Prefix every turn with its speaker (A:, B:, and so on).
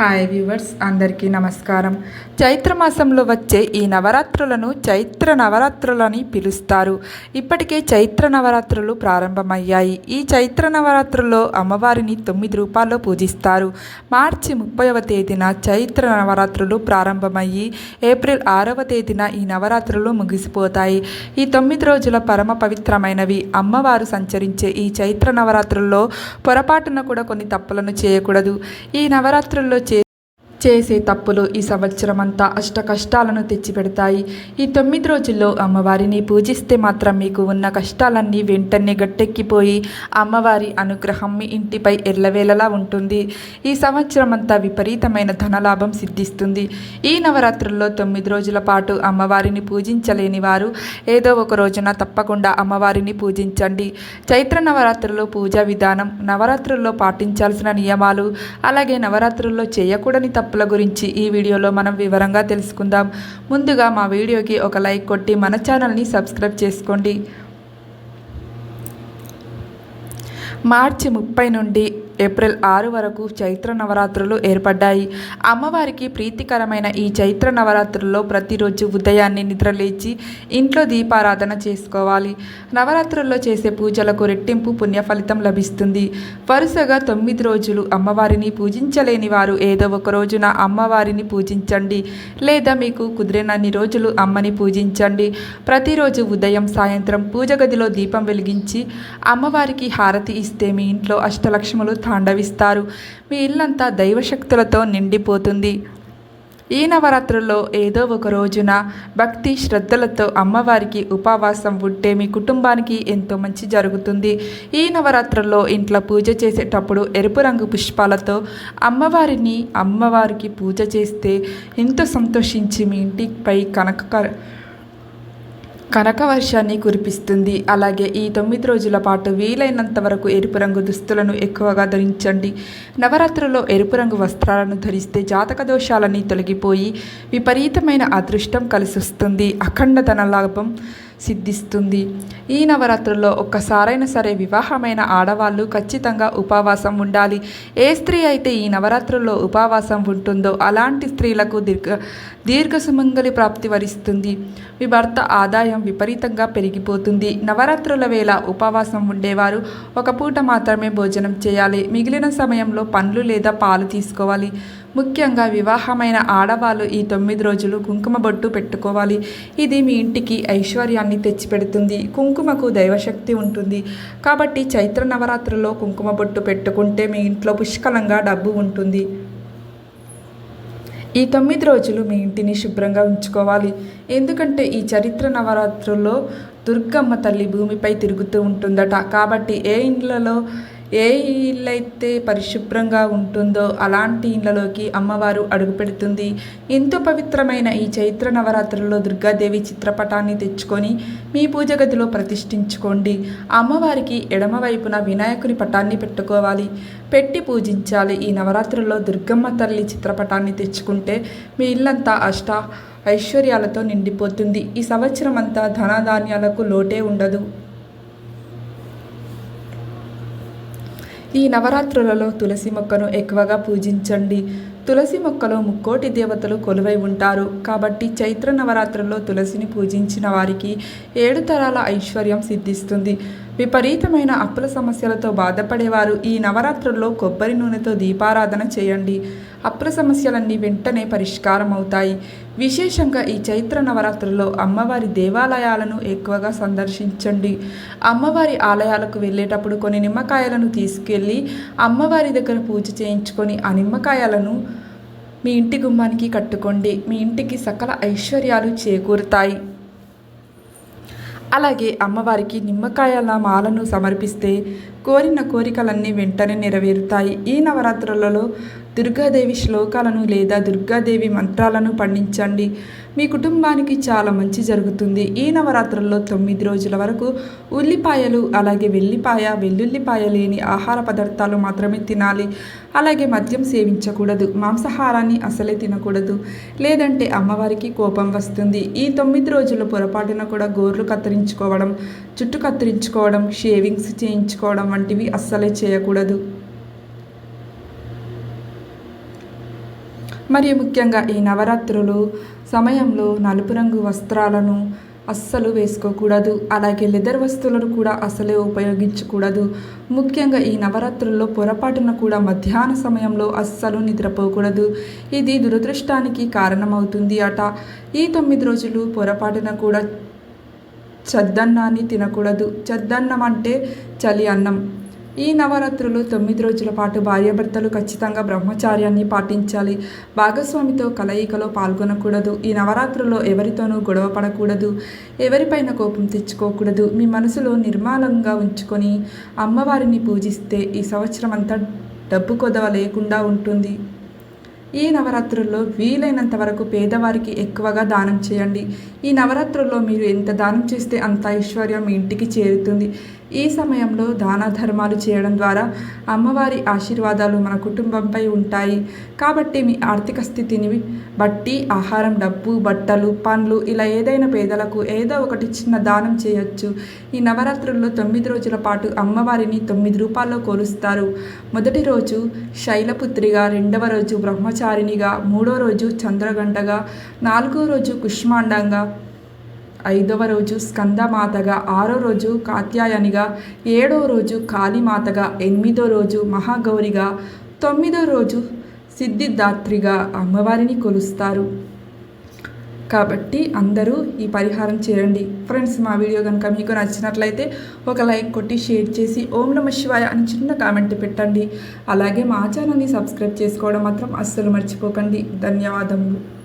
A: Hi viewers అందరికీ నమస్కారం. చైత్ర మాసంలో వచ్చే ఈ నవరాత్రులను చైత్ర నవరాత్రులని పిలుస్తారు. ఇప్పటికే చైత్ర నవరాత్రులు ప్రారంభమయ్యాయి. ఈ చైత్ర నవరాత్రుల్లో అమ్మవారిని తొమ్మిది రూపాల్లో పూజిస్తారు. మార్చి ముప్పైవ తేదీన చైత్ర నవరాత్రులు ప్రారంభమయ్యి ఏప్రిల్ ఆరవ తేదీన ఈ నవరాత్రులు ముగిసిపోతాయి. ఈ తొమ్మిది రోజుల పరమ పవిత్రమైనవి అమ్మవారు సంచరించే ఈ చైత్ర నవరాత్రుల్లో పొరపాటున కూడా కొన్ని తప్పులను చేయకూడదు. ఈ నవరాత్రుల్లో చేసే తప్పులు ఈ సంవత్సరం అంతా అష్ట కష్టాలను తెచ్చిపెడతాయి. ఈ తొమ్మిది రోజుల్లో అమ్మవారిని పూజిస్తే మాత్రం మీకు ఉన్న కష్టాలన్నీ వెంటనే గట్టెక్కిపోయి అమ్మవారి అనుగ్రహం మీ ఇంటిపై ఎల్లవేళలా ఉంటుంది. ఈ సంవత్సరం అంతా విపరీతమైన ధనలాభం సిద్ధిస్తుంది. ఈ నవరాత్రుల్లో తొమ్మిది రోజుల పాటు అమ్మవారిని పూజించలేని వారు ఏదో ఒక రోజున తప్పకుండా అమ్మవారిని పూజించండి. చైత్ర నవరాత్రుల్లో పూజా విధానం నవరాత్రుల్లో పాటించాల్సిన నియమాలు అలాగే నవరాత్రుల్లో చేయకూడని తప్పుల గురించి ఈ వీడియోలో మనం వివరంగా తెలుసుకుందాం. ముందుగా మా వీడియోకి ఒక లైక్ కొట్టి మన ఛానల్ని సబ్స్క్రైబ్ చేసుకోండి. మార్చి ముప్పై నుండి ఏప్రిల్ ఆరు వరకు చైత్ర నవరాత్రులు ఏర్పడ్డాయి. అమ్మవారికి ప్రీతికరమైన ఈ చైత్ర నవరాత్రుల్లో ప్రతిరోజు ఉదయాన్నే నిద్రలేచి ఇంట్లో దీపారాధన చేసుకోవాలి. నవరాత్రుల్లో చేసే పూజలకు రెట్టింపు పుణ్యఫలితం లభిస్తుంది. వరుసగా తొమ్మిది రోజులు అమ్మవారిని పూజించలేని వారు ఏదో ఒక రోజున అమ్మవారిని పూజించండి. లేదా మీకు కుదిరినన్ని రోజులు అమ్మని పూజించండి. ప్రతిరోజు ఉదయం సాయంత్రం పూజ గదిలో దీపం వెలిగించి అమ్మవారికి హారతి ఇస్తే మీ ఇంట్లో అష్టలక్ష్ములు తాండవిస్తారు. మీ ఇల్లంతా దైవశక్తులతో నిండిపోతుంది. ఈ నవరాత్రుల్లో ఏదో ఒక రోజున భక్తి శ్రద్ధలతో అమ్మవారికి ఉపవాసం ఉంటే మీ కుటుంబానికి ఎంతో మంచి జరుగుతుంది. ఈ నవరాత్రుల్లో ఇంట్లో పూజ చేసేటప్పుడు ఎరుపు రంగు పుష్పాలతో అమ్మవారిని అమ్మవారికి పూజ చేస్తే ఎంతో సంతోషించి మీ ఇంటిపై కనక కనక వర్షాన్ని కురిపిస్తుంది. అలాగే ఈ తొమ్మిది రోజుల పాటు వీలైనంత వరకు ఎరుపు రంగు దుస్తులను ఎక్కువగా ధరించండి. నవరాత్రుల్లో ఎరుపు రంగు వస్త్రాలను ధరిస్తే జాతక దోషాలన్నీ తొలగిపోయి విపరీతమైన అదృష్టం కలిసొస్తుంది. అఖండ ధన లాభం. సిద్ధిస్తుంది. ఈ నవరాత్రుల్లో ఒక్కసారైనా సరే వివాహమైన ఆడవాళ్ళు ఖచ్చితంగా ఉపవాసం ఉండాలి. ఏ స్త్రీ అయితే ఈ నవరాత్రుల్లో ఉపవాసం ఉంటుందో అలాంటి స్త్రీలకు దీర్ఘ దీర్ఘ సుమంగళి ప్రాప్తి వరిస్తుంది. మీ భర్త ఆదాయం విపరీతంగా పెరిగిపోతుంది. నవరాత్రుల వేళ ఉపవాసం ఉండేవారు ఒక పూట మాత్రమే భోజనం చేయాలి. మిగిలిన సమయంలో పండ్లు లేదా పాలు తీసుకోవాలి. ముఖ్యంగా వివాహమైన ఆడవాళ్ళు ఈ తొమ్మిది రోజులు కుంకుమ బొట్టు పెట్టుకోవాలి. ఇది మీ ఇంటికి ఐశ్వర్యాన్ని తెచ్చిపెడుతుంది. కుంకుమకు దైవశక్తి ఉంటుంది. కాబట్టి చైత్ర నవరాత్రుల్లో కుంకుమ బొట్టు పెట్టుకుంటే మీ ఇంట్లో పుష్కలంగా డబ్బు ఉంటుంది. ఈ తొమ్మిది రోజులు మీ ఇంటిని శుభ్రంగా ఉంచుకోవాలి. ఎందుకంటే ఈ చరిత్ర నవరాత్రుల్లో దుర్గమ్మ తల్లి భూమిపై తిరుగుతూ ఉంటుందట. కాబట్టి ఏ ఇండ్లలో ఏ ఇల్లైతే పరిశుభ్రంగా ఉంటుందో అలాంటి ఇళ్ళలోకి అమ్మవారు అడుగుపెడుతుంది. ఎంతో పవిత్రమైన ఈ చైత్ర నవరాత్రుల్లో దుర్గాదేవి చిత్రపటాన్ని తెచ్చుకొని మీ పూజ గదిలో ప్రతిష్ఠించుకోండి. అమ్మవారికి ఎడమవైపున వినాయకుని పటాన్ని పెట్టుకోవాలి. పెట్టి పూజించాలి. ఈ నవరాత్రుల్లో దుర్గమ్మ తల్లి చిత్రపటాన్ని తెచ్చుకుంటే మీ ఇల్లంతా అష్ట ఐశ్వర్యాలతో నిండిపోతుంది. ఈ సంవత్సరం అంతా ధనధాన్యాలకు లోటే ఉండదు. ఈ నవరాత్రులలో తులసి మొక్కను ఎక్కువగా పూజించండి. తులసి మొక్కలో ముక్కోటి దేవతలు కొలువై ఉంటారు. కాబట్టి చైత్ర నవరాత్రుల్లో తులసిని పూజించిన వారికి ఏడు తరాల ఐశ్వర్యం సిద్ధిస్తుంది. విపరీతమైన అప్పుల సమస్యలతో బాధపడేవారు. ఈ నవరాత్రుల్లో కొబ్బరి నూనెతో దీపారాధన చేయండి. అప్పుల సమస్యలన్నీ వెంటనే పరిష్కారం అవుతాయి విశేషంగా ఈ చైత్ర నవరాత్రుల్లో అమ్మవారి దేవాలయాలను ఎక్కువగా సందర్శించండి. అమ్మవారి ఆలయాలకు వెళ్ళేటప్పుడు కొన్ని నిమ్మకాయలను తీసుకెళ్ళి అమ్మవారి దగ్గర పూజ చేయించుకొని ఆ నిమ్మకాయలను మీ ఇంటి గుమ్మానికి కట్టుకోండి. మీ ఇంటికి సకల ఐశ్వర్యాలు చేకూరుతాయి. అలాగే అమ్మవారికి నిమ్మకాయల మాలను సమర్పిస్తే కోరిన కోరికలన్నీ వెంటనే నెరవేరుతాయి. ఈ నవరాత్రులలో దుర్గాదేవి శ్లోకాలను లేదా దుర్గాదేవి మంత్రాలను పండించండి. మీ కుటుంబానికి చాలా మంచి జరుగుతుంది. ఈ నవరాత్రుల్లో తొమ్మిది రోజుల వరకు ఉల్లిపాయలు అలాగే వెల్లిపాయ వెల్లుల్లిపాయ లేని ఆహార పదార్థాలు మాత్రమే తినాలి. అలాగే మద్యం సేవించకూడదు. మాంసాహారాన్ని అసలే తినకూడదు. లేదంటే అమ్మవారికి కోపం వస్తుంది. ఈ తొమ్మిది రోజులు పొరపాటున కూడా గోర్లు కత్తిరించుకోవడం జుట్టు కత్తిరించుకోవడం షేవింగ్స్ చేయించుకోవడం వంటివి అస్సలే చేయకూడదు. మరియు ముఖ్యంగా ఈ నవరాత్రులు సమయంలో నలుపు రంగు వస్త్రాలను అస్సలు వేసుకోకూడదు. అలాగే లెదర్ వస్తువులను కూడా అసలే ఉపయోగించకూడదు. ముఖ్యంగా ఈ నవరాత్రుల్లో పొరపాటున కూడా మధ్యాహ్న సమయంలో అస్సలు నిద్రపోకూడదు. ఇది దురదృష్టానికి కారణమవుతుంది అట. ఈ తొమ్మిది రోజులు పొరపాటున కూడా చద్దన్నాన్ని తినకూడదు. చద్దన్నం అంటే చలి అన్నం. ఈ నవరాత్రులు తొమ్మిది రోజుల పాటు భార్యాభర్తలు ఖచ్చితంగా బ్రహ్మచార్యాన్ని పాటించాలి. భాగస్వామితో కలయికలో పాల్గొనకూడదు. ఈ నవరాత్రుల్లో ఎవరితోనూ గొడవ పడకూడదు. ఎవరిపైన కోపం తెచ్చుకోకూడదు. మీ మనసులో నిర్మాలంగా ఉంచుకొని అమ్మవారిని పూజిస్తే ఈ సంవత్సరం అంతా డబ్బు కొదవ లేకుండా ఉంటుంది. ఈ నవరాత్రుల్లో వీలైనంత వరకు పేదవారికి ఎక్కువగా దానం చేయండి. ఈ నవరాత్రుల్లో మీరు ఎంత దానం చేస్తే అంత ఐశ్వర్యం మీ ఇంటికి చేరుతుంది. ఈ సమయంలో దాన ధర్మాలు చేయడం ద్వారా అమ్మవారి ఆశీర్వాదాలు మన కుటుంబంపై ఉంటాయి. కాబట్టి మీ ఆర్థిక స్థితిని బట్టి ఆహారం డబ్బు బట్టలు పండ్లు ఇలా ఏదైనా పేదలకు ఏదో ఒకటి చిన్న దానం చేయొచ్చు. ఈ నవరాత్రుల్లో తొమ్మిది రోజుల పాటు అమ్మవారిని తొమ్మిది రూపాల్లో కొలుస్తారు. మొదటి రోజు శైలపుత్రిగా రెండవ రోజు బ్రహ్మచారిణిగా మూడో రోజు చంద్రగంటగా నాలుగో రోజు కుష్మాండంగా ఐదవ రోజు స్కందమాతగా ఆరో రోజు కాత్యాయనిగా ఏడవ రోజు కాళీమాతగా ఎనిమిదో రోజు మహాగౌరిగా తొమ్మిదో రోజు సిద్ధిదాత్రిగా అమ్మవారిని కొలుస్తారు. కాబట్టి అందరూ ఈ పరిహారం చేయండి. ఫ్రెండ్స్ మా వీడియో కనుక మీకు నచ్చినట్లయితే ఒక లైక్ కొట్టి షేర్ చేసి ఓం నమ శివాయ అని చిన్న కామెంట్ పెట్టండి. అలాగే మా ఛానల్ని సబ్స్క్రైబ్ చేసుకోవడం మాత్రం అస్సలు మర్చిపోకండి. ధన్యవాదములు.